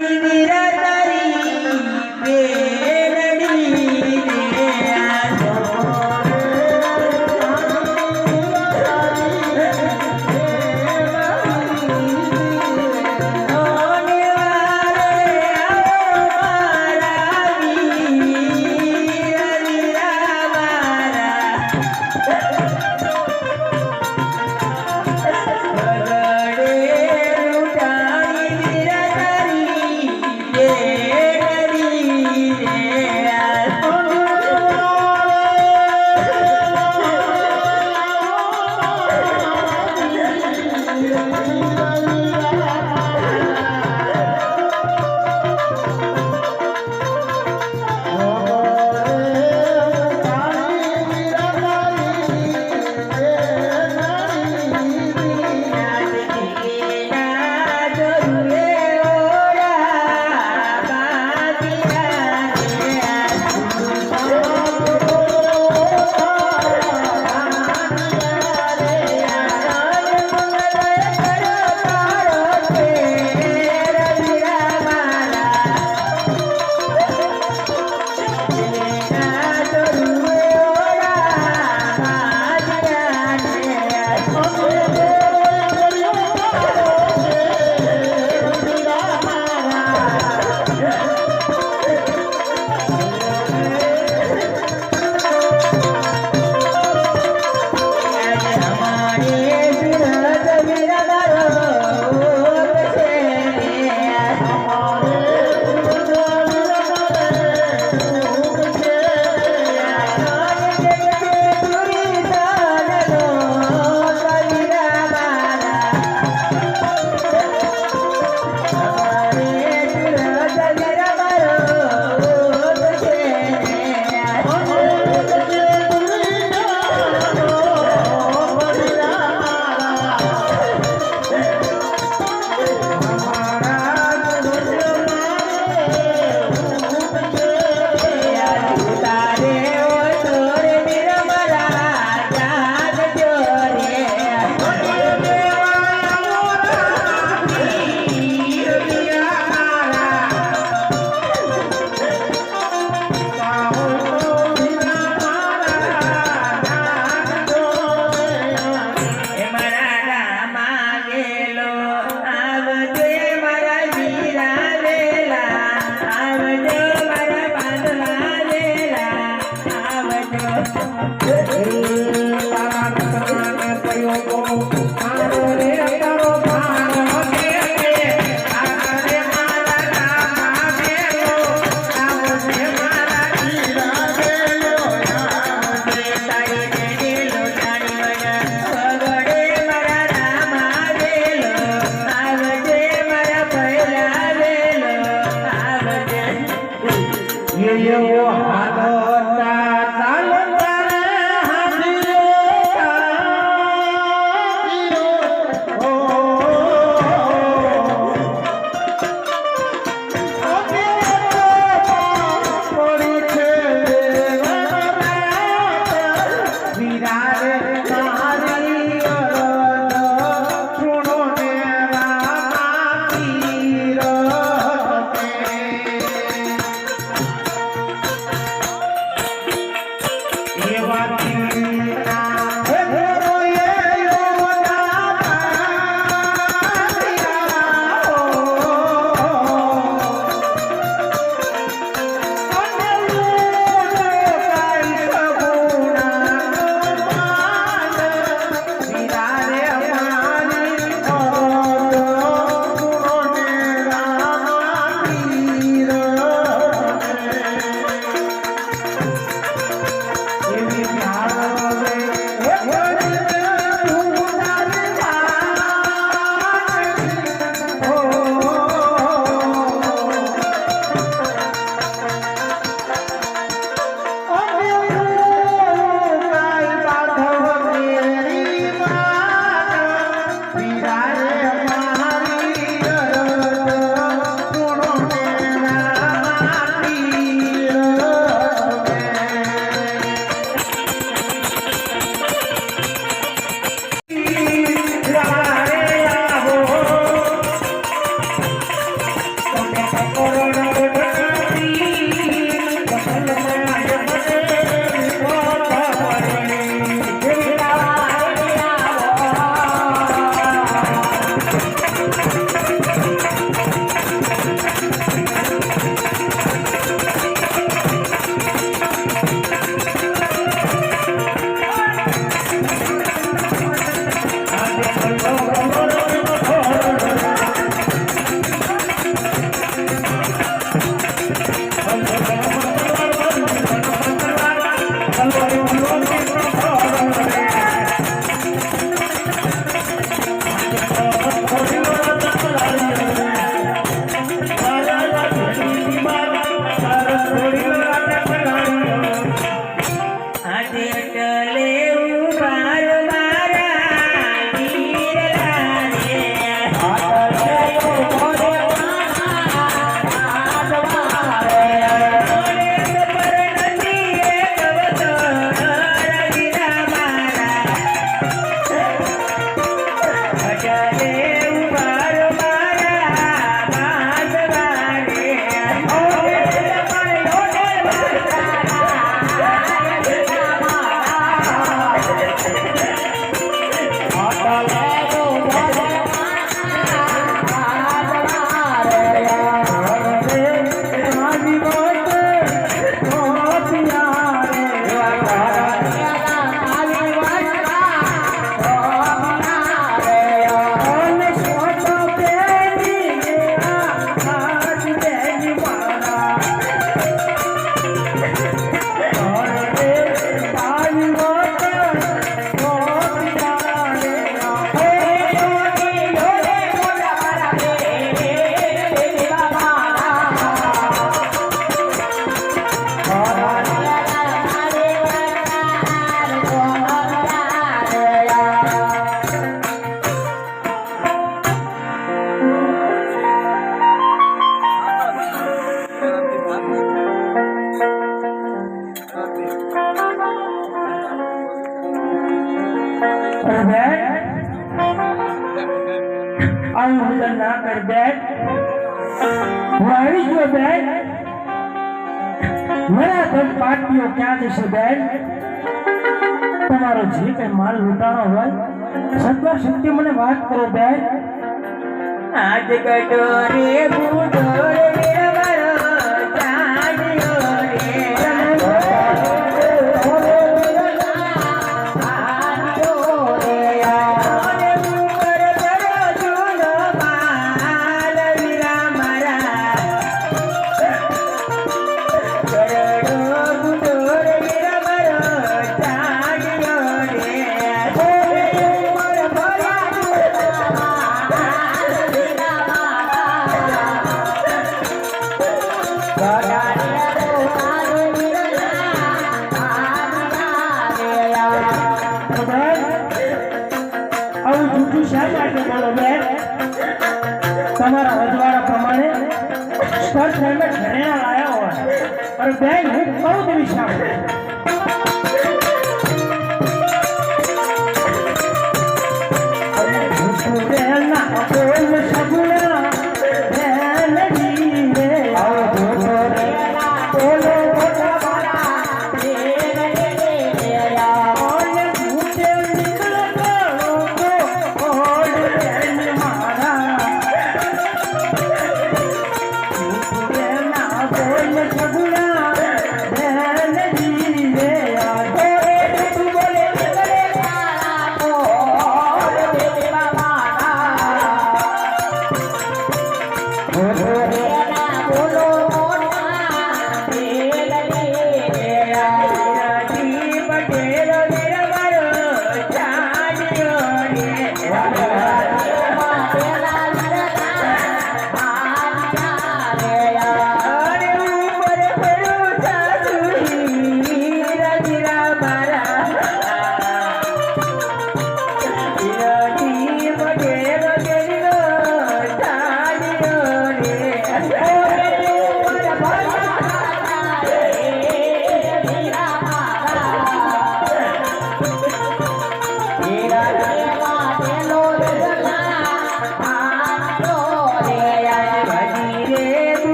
निरतरी से चले ધન ક્યાં જશે બેન તમારો જે કઈ માલ લૂંટાણો હોય? સત્વા શક્તિ મને વાત કરો બેન આજ વરો ચાંદયો આવું જૂઠું શા માટે બોલો બેન તમારા વધવાળા પ્રમાણે સ્પર્શ ઘરેણા લાયા હોય. અને બેન હું કહું તેવી શા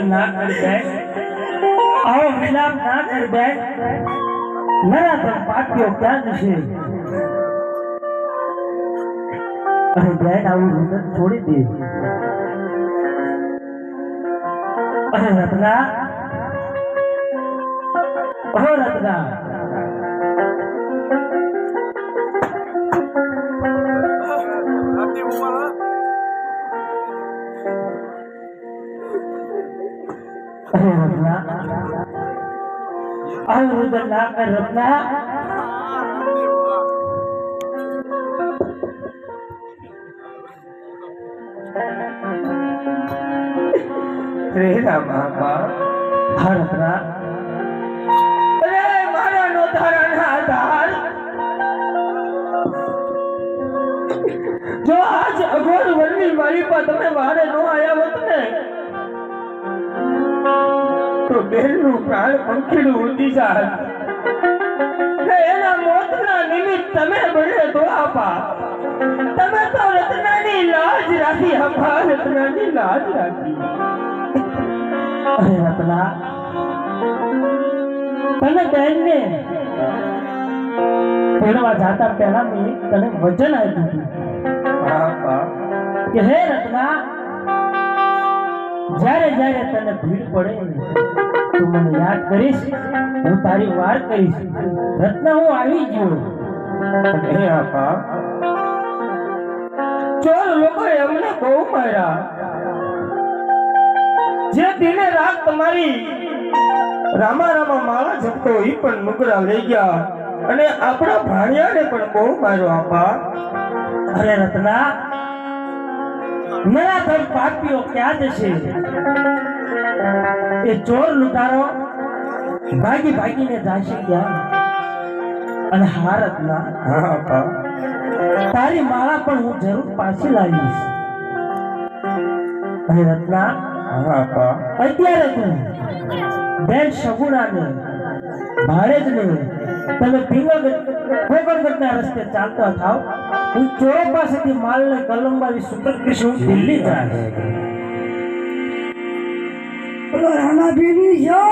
રુદન ના કર બેન આવો વિલાપ ના કર બેન નરાધમ પાટીઓ ક્યાં જશે? અને બેન, આવું રત્ના. અરે રત્ના આવું રુદન ના કર રે રામા હા રત્ના અરે મારા નો તારા આધાર જો આજ અઘોર વનની મારી પર તમે મારે નો આયા હોત ને તો બેનનું પ્રાણ પંખીડું ઉડી જાય કે એના મોતના નિમિત્ત તમે બને તો આપા તમે તો રત્નાની લાજ રાખી હપા રત્નાની લાજ રાખી અરે રત્ના તને બેનને ભણવા જાતા પહેલા મેં તને વચન આપ્યું હતું હા બા કે હે રત્ના જ્યારે જ્યારે તને ભીડ પડે તું મને યાદ કરીશ, હું તારી વાર કરીશ રત્ના હું આવી ગયો. ચોર લોકો એમને બહુ માર્યા. જે દિને રાત તમારી રામા રામા માળા જપતો એ પણ નુકરા લઈ ગયા અને આપણા ભાણિયાને પણ બહુ માર્યો, આપા. અરે રત્ના નરાધમ પાપીઓ ક્યાં જશે? એ ચોર લૂંટારો ભાગી ભાગીને જાશે ક્યાં? અને હા રત્ના હા તારી માળા પણ હું જરૂર પાછી લાવીશ. અને રત્ના અત્યારે તું બેન સગુણાને ભાડેજને તમે ભીમગઢના રસ્તે ચાલતા થાવ, હું ચોરો પાસેથી માલને કલંબાવી સુતરકૃષ્ણ હું દિલ્હી જાય બોલો રામાભીની જય!